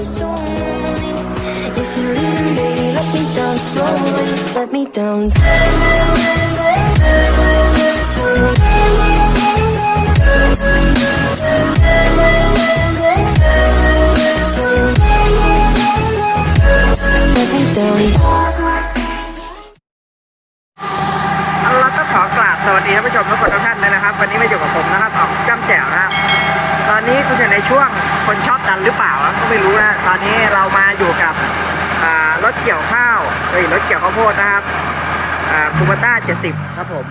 เราต้องขอกราบสวัสดีท่านผู้ชมทุก เกี่ยวข้าวโพดนะครับคูบาต้า70ครับผม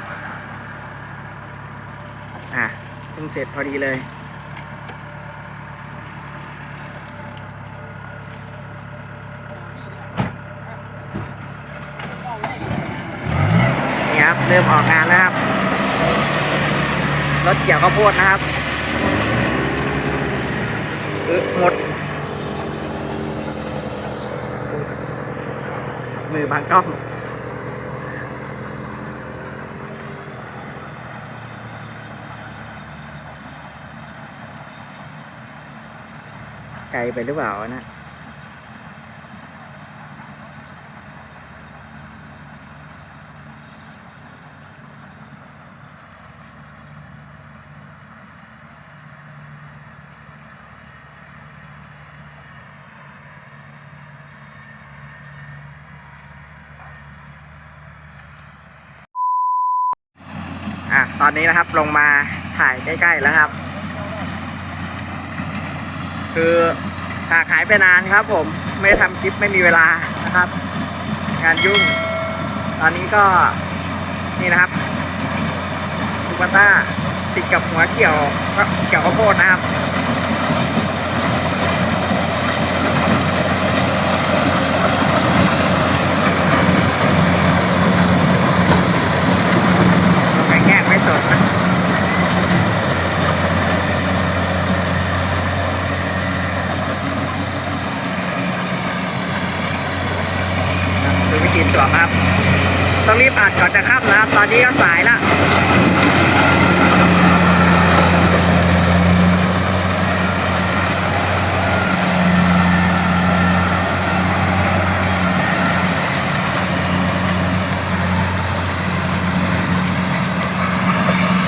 อะเพิ่งเสร็จพอดีเลย นี่ครับ เริ่มออกงานแล้วครับ รถเกี่ยวข้าวโพดนะครับเออหมด มือบางกล้อง ไกลไปหรือเปล่านะ อะ ตอนนี้นะครับลงมาถ่ายใกล้ๆแล้วครับ คือหากหายไปนานครับ ผมไม่ทำคลิปไม่มีเวลานะครับ งานยุ่ง ตอนนี้ก็นี่นะครับคูปาต้าติดกับหัวเกี่ยวเกี่ยวข้าวโพดนะครับ ไม่แง่ไม่สดนะดูวิธีตรวจครับ ต้องรีบอัดก่อนจะค่ำนะครับ ตอนนี้ก็สายละ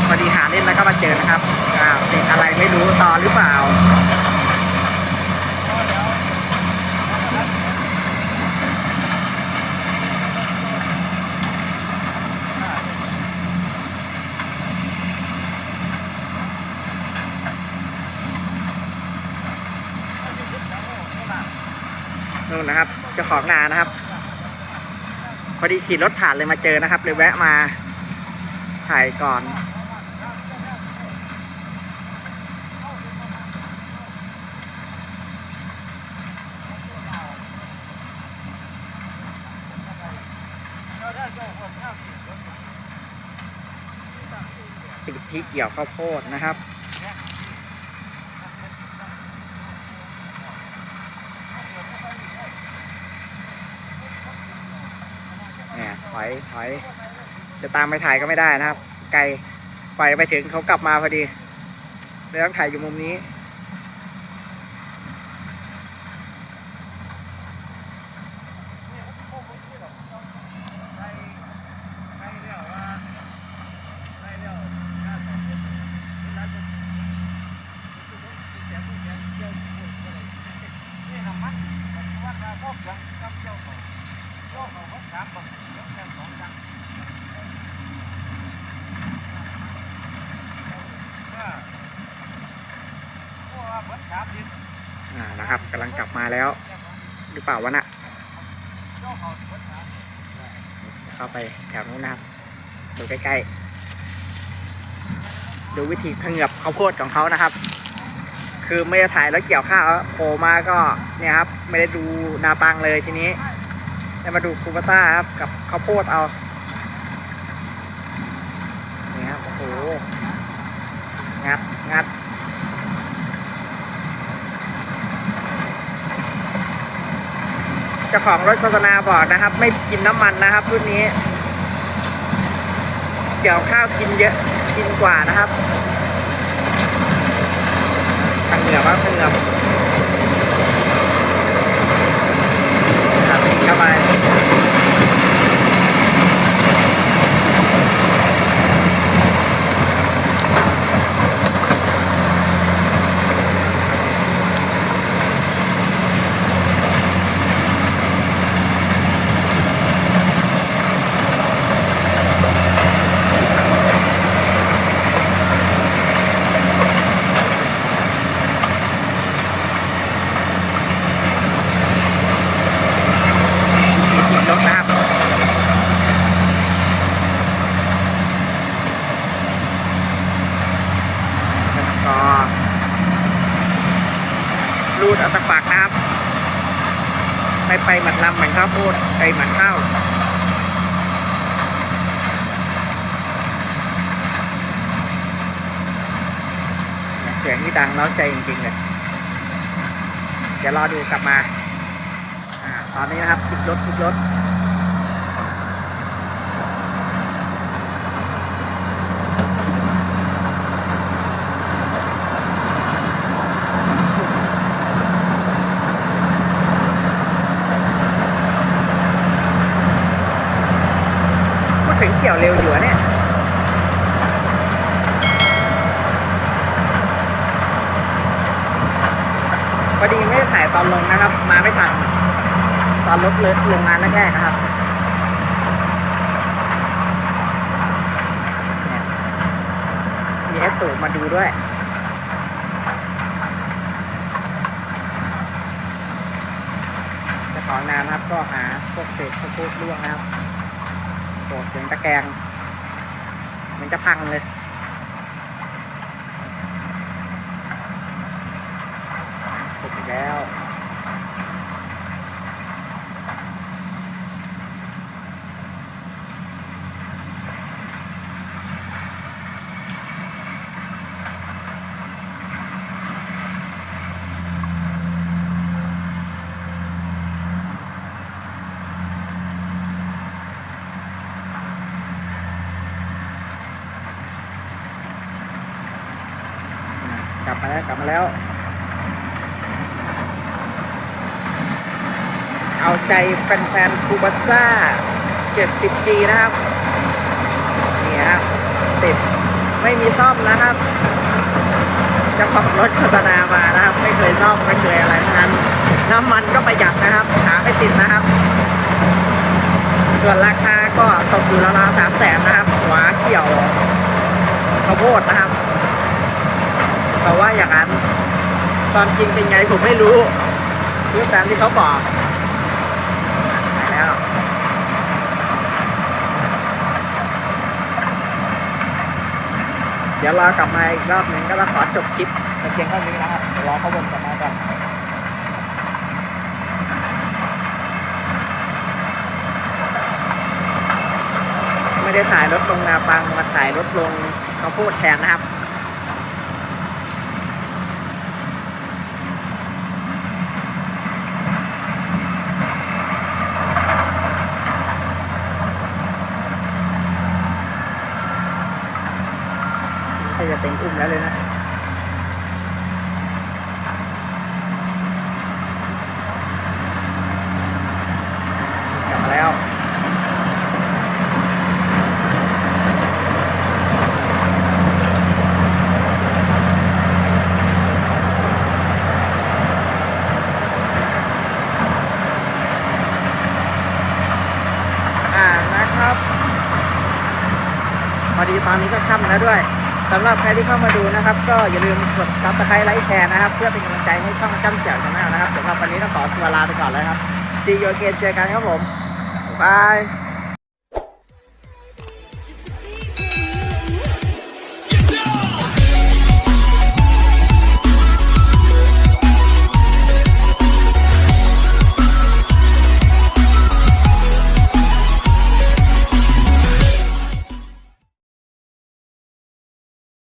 พอดีหาเล่นแล้วก็มาเจอนะครับอ้าวติดอะไรไม่รู้ต่อหรือเปล่า นู่นนะครับเจ้าของนานะครับ พอดีขี่รถผ่านเลยมาเจอนะครับเลยแวะมาถ่ายก่อนติดที่เกี่ยวข้าวโพดนะครับ เนี่ยถ อยถอย จะตามไปถ่ายก็ไม่ได้นะครับ ไกลปไปถึงเขากลับมาพอดีเลยต้องถ่ายอยู่มุมนี้ อ่านะครับกำลังกลับมาแล้ว หรือเปล่าวะน่ะเข้าไปแถวนู้นนะครับดูใกล้ๆดูวิธีเขงือบข้าวโพดของเขานะครับ คือไม่ได้ถ่ายแล้วเกี่ยวข้าวโผล่มาก็เนี่ยครับ ไม่ได้ดูนาปังเลยทีนี้ได้มาดูคูปาต้าครับกับข้าวโพดเอานี่ครับโอ้โหงัดงัด จ้าของรถโฆษณาบอกนะครับ ไม่กินน้ำมันนะครับรุ่นนี้ เกี่ยวข้าวกินเยอะกินกว่านะครับทางเหนือบ้างทางเหนือครับเข้าไป ดอัตปักนะครับไปไปหมัดลำเหมือนข้าวโพดไปหมัดข้าวเสียงที่ดังเล้าใจจริงๆเลยเดี๋ยวรอดูกลับมาอตอนนี้นะครับคิดรถคิดรถ ถึงเกี่ยวเร็วอยู่อเนี่ยพอดีไม่ได้ถ่ายตอนลงนะครับ มาไม่ทันตอนรถเลยลงงานแรกๆนะครับมีเอสตูมาดูด้วยจ้าของนานะครับก็หาพวกเศษพวกพูดร่วงนะครับ โอ้เสียงตะแกรงมันจะพังเลย กลับมาแล้วกลับมาแล้ว เอาใจแฟนๆคูบัสซ่า 70G นะครับนี่ครับติดไม่มีซ่อมนะครับจะของรถโฆษณามานะครับ ไม่เคยซ่อมไม่เคยอะไรทั้งนั้นน้ำมันก็ประหยัดนะครับหาไม่ติดนะครับ ส่วนราคาก็ตกอยู่ราวๆสามแสนนะครับ หัวเกี่ยวข้าวโพดนะครับ แต่ว่าอย่างนั้น ความจริงเป็นไงผมไม่รู้รู้ตามที่เขาบอกไปแล้วเดี๋ยวรอกลับมาอีกรอบหนึ่งก็จะขอจบคลิปเพียงเท่านี้นะครับเดี๋ยวรอเขาวนกลับมาก่อนไม่ได้ถ่ายรถลงนาปังมาถ่ายรถลงเขาวโพดแทนนะครับ ก็ จะเป็นอุ้เลยนะกลับมาแล้วอ่านะครับพอดีตอนนี้ก็ค่ำแล้วด้วย สำหรับใครที่เข้ามาดูนะครับ ก็อย่าลืมกดซับสไครต์ไลค์แชร์นะครับ เพื่อเป็นกำลังใจให้ช่องจ้ำแจ๋วชาแนลนะครับสำหรับวันนี้ต้องขอตัวลาไปก่อนเลยครับซีโอเกนเจอกันครับผมบ๊ายบาย